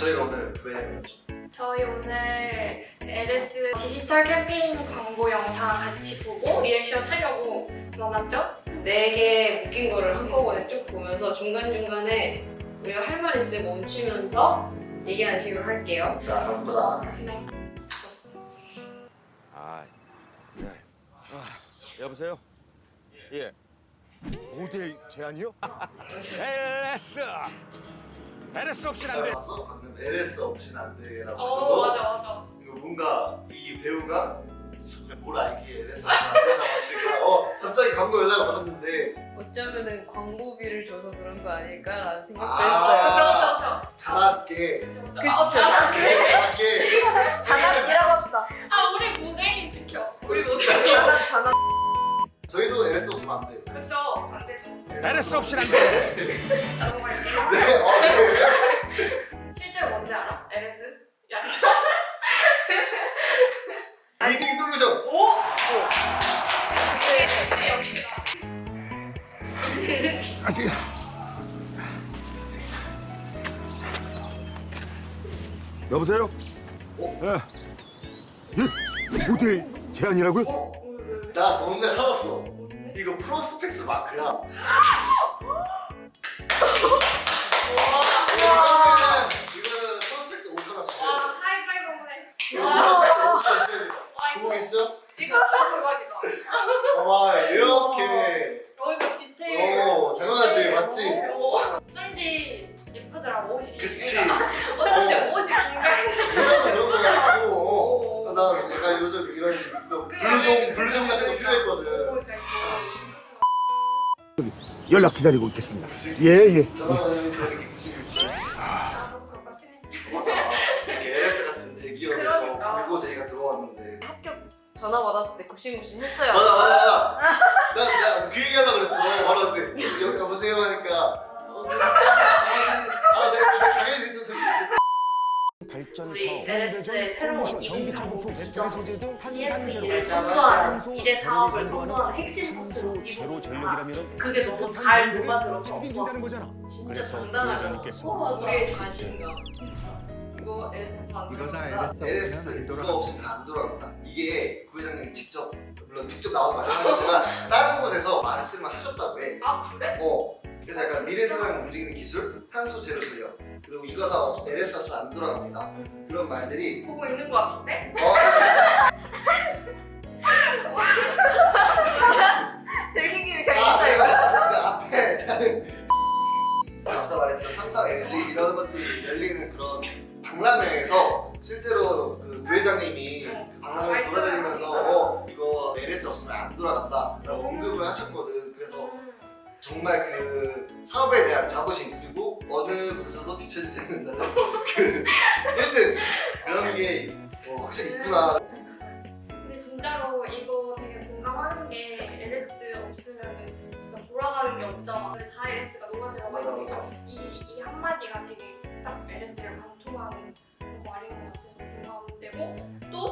저희가 오늘 왜 왔죠? 저희 오늘 LS 디지털 캠페인 광고 영상 같이 보고 리액션 하려고 만났죠? 네개 묶인 거를 한꺼번에 쭉 보면서 중간중간에 우리가 할 말 있으면 멈추면서 얘기하는 식으로 할게요. 자 그럼 보자 네. 아, 네. 아, 여보세요? 예. 모델 제안이요? LS! LS 없이는 안잘 돼! 봤어? 방금 LS 없이는 안 돼라고 어 맞아 맞아 이거 뭔가 이 배우가 뭘 알기에 LS 없이는 안 된다고 했을까 어 갑자기 광고 연락을 받았는데 어쩌면은 광고비를 줘서 그런 거 아닐까라는 생각도 아. 했어요. 아 잘할게 잘할게 잔악이라고 합시다. 아 우리 모델님 지켜 우리 모델님 잔악. 저희도 LS 없으면 안 돼요 안 안 돼! 넘어갈게요 네, 어, 네. 실제로 뭔지 알아? LS? 야 리딩 솔루션 오! 아직 여보세요? 어? 예. 예? 모델 제안이라고요? 어? 왜, 나 뭔가 찾았어? 이거 프로스펙스 마크야. 와. 이거는 프로스펙스 오잖아 와, 지금 하이파이브 해. 와. 이거, 계시죠? 이거 진짜 연락 기다리고 있겠습니다. 예, 예. LS 같은 대기업에서 그러니까. 들어왔는데 전화 받았을 때 굽신굽신 했어요. 맞아 맞아 맞아 나나그 얘기하려고 그랬어 바로 여기 여보세요 하니까 어, 네. 아, 네, 당연히 되죠. 발전 우리 사업, LS의 새로운 전기 상품 등 CFP를 선도하는 일의 사업을 선도하는 핵심 이루어진다. 전력이라면 그게 너무 잘 녹아들어서 좋았어. 진짜. 부회장님께서 우리의 자신감. 이거 LS 만들어. 이거 다 LS LS 안 이거. 없으면 다 안 돌아갑니다. 이게 부회장님이 직접 물론 직접 나와서 말씀하셨지만 다른 곳에서 말씀을 하셨다고 해. 아, 그래? 어. 그래서 약간 미래 세상 움직이는 기술, 탄소 제로 전력, 그리고 이거 다 LS 없으면 안 돌아갑니다. 그런 말들이 보고 있는 것 같은데? 어, 그 박람회 돌아다니면서 어, 이거 LS 없으면 안 돌아간다 라고 언급을 하셨거든. 그래서 음. 정말 그 사업에 대한 자부심 그리고 어느 곳에서도 뒤처지지 않는다는 그 1등 그런 게 어, 확실히 있구나. 근데 진짜로 이거 되게 공감하는 게 LS 없으면 진짜 돌아가는 게 없잖아. 근데 다 LS가 녹아들어가 맞아, 있으니까 맞아. 이, 이 한마디가 되게 딱 LS를 공감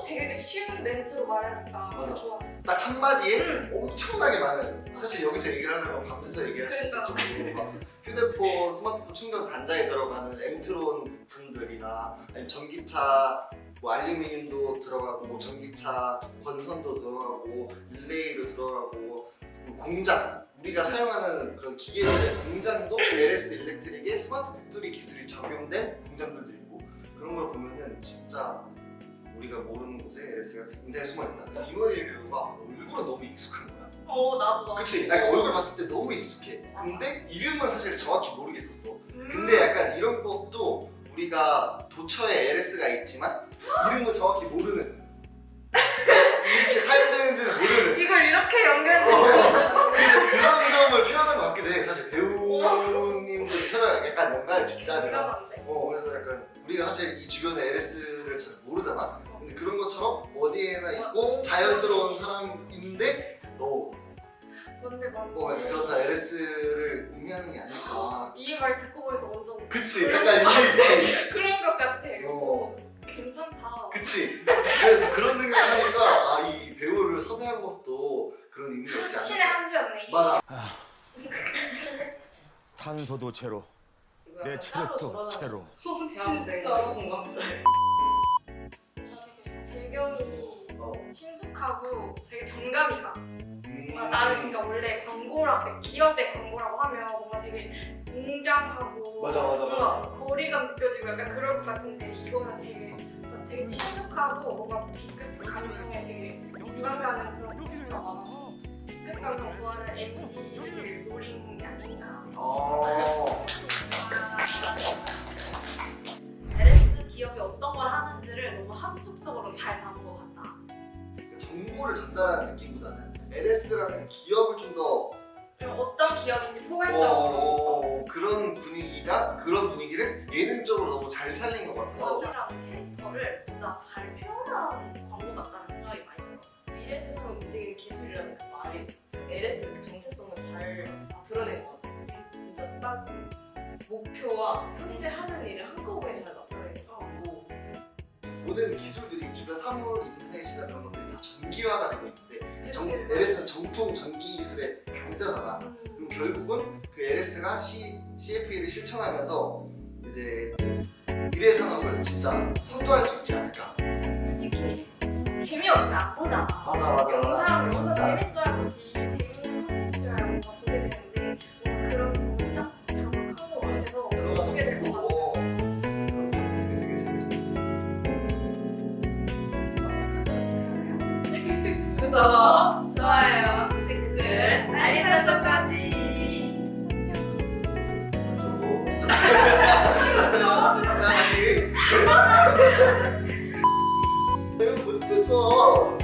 되게 쉬운 멘트로 말하니까 맞아. 좋았어. 딱 한마디에 음. 엄청나게 많아요. 사실 여기서 얘기를 하면 밤새서 얘기할 수 있을 정도로 막 휴대폰, 스마트폰 충전 단자에 들어가는 엔트론 부품들이나 아니면 전기차 뭐 알루미늄도 들어가고 뭐 전기차 권선도 들어가고 릴레이도 들어가고 뭐 공장 우리가 사용하는 그런 기계들의 공장도 LS 일렉트릭의 스마트 팩토리 기술이 적용된 LS가 굉장히 숨어있다. 이머리 배우가 얼굴은 너무 익숙한 거야. 어 나도 나도. 그치? 아니, 얼굴 봤을 때 너무 익숙해. 근데 이름은 사실 정확히 모르겠었어. 음. 근데 약간 이런 것도 우리가 도처에 LS가 있지만 이름을 정확히 모르는 이렇게 살되는지를 모르는 이걸 이렇게 연결해. 어, 그래서 그런 점을 표현한 것 같기도 해. 사실 배우님들이 서로 약간 연관을 짓자면 공감한데. 어 그래서 약간 우리가 사실 이 주변에 LS를 잘 모르잖아. 근데 그런 것처럼 어디에나 있고 자연스러운 사람인데 어, 뭔데 뭔데. 뭐 약간 그렇다 LS를 의미하는 게 아닐까. 이 말 듣고 보니까 완전 그치? 약간 이게 있지. 그런 것 같아. 어. 어, 괜찮다. 그치? 그래서 그런 생각을 하니까 아 이 배우를 섭외한 것도 그런 의미가 있지 신의 않을까. 한 수였네. 맞아. 탄소도 제로, 이거 그내 약간 체력도. 대학생과 공감짤. 되게 배경이 어. 친숙하고 되게 정감이 가. 음. 아, 나는 그러니까 원래 광고라 기업의 광고라고 하면 뭔가 되게 웅장하고 맞아, 맞아, 뭔가 거리감 느껴지고 약간 그럴 것 같은데 이거는 되게 되게 친숙하고 뭔가 B급 감성에 되게 공감 가는 그런 포인트가 많아서 B급 감성 좋아하는 MG를 기업인지 포괄적으로 어, 그런 분위기가 그런 분위기를 예능적으로 너무 잘 살린 것 같아요. 원이라는 캐릭터를 진짜 잘 표현한 광고 같다는 생각이 많이 들었어. 미래 세상을 움직이는 기술이라는 그 말이 LS 그 정체성을 잘 드러낸 것 같아요. 진짜 딱 목표와 현재 하는 일을 한꺼번에 잘 나타내는 것 같고 모든 기술들이 주변 사물, 인터넷이나 그런 것들이 다 전기화가 되고 있는데 정, 그치. LS는 정통 전기 기술의 강자잖아. 음, 그럼 결국은 그 LS가 C, CFA를 실천하면서 이제 미래 산업을 진짜 선도할 수 있지 않을까. 재미없으면 안 보잖아. 맞아, 맞아, 맞아. 영상 구독, 좋아요, 댓글, 알림 설정까지. 나 다시. 못했어.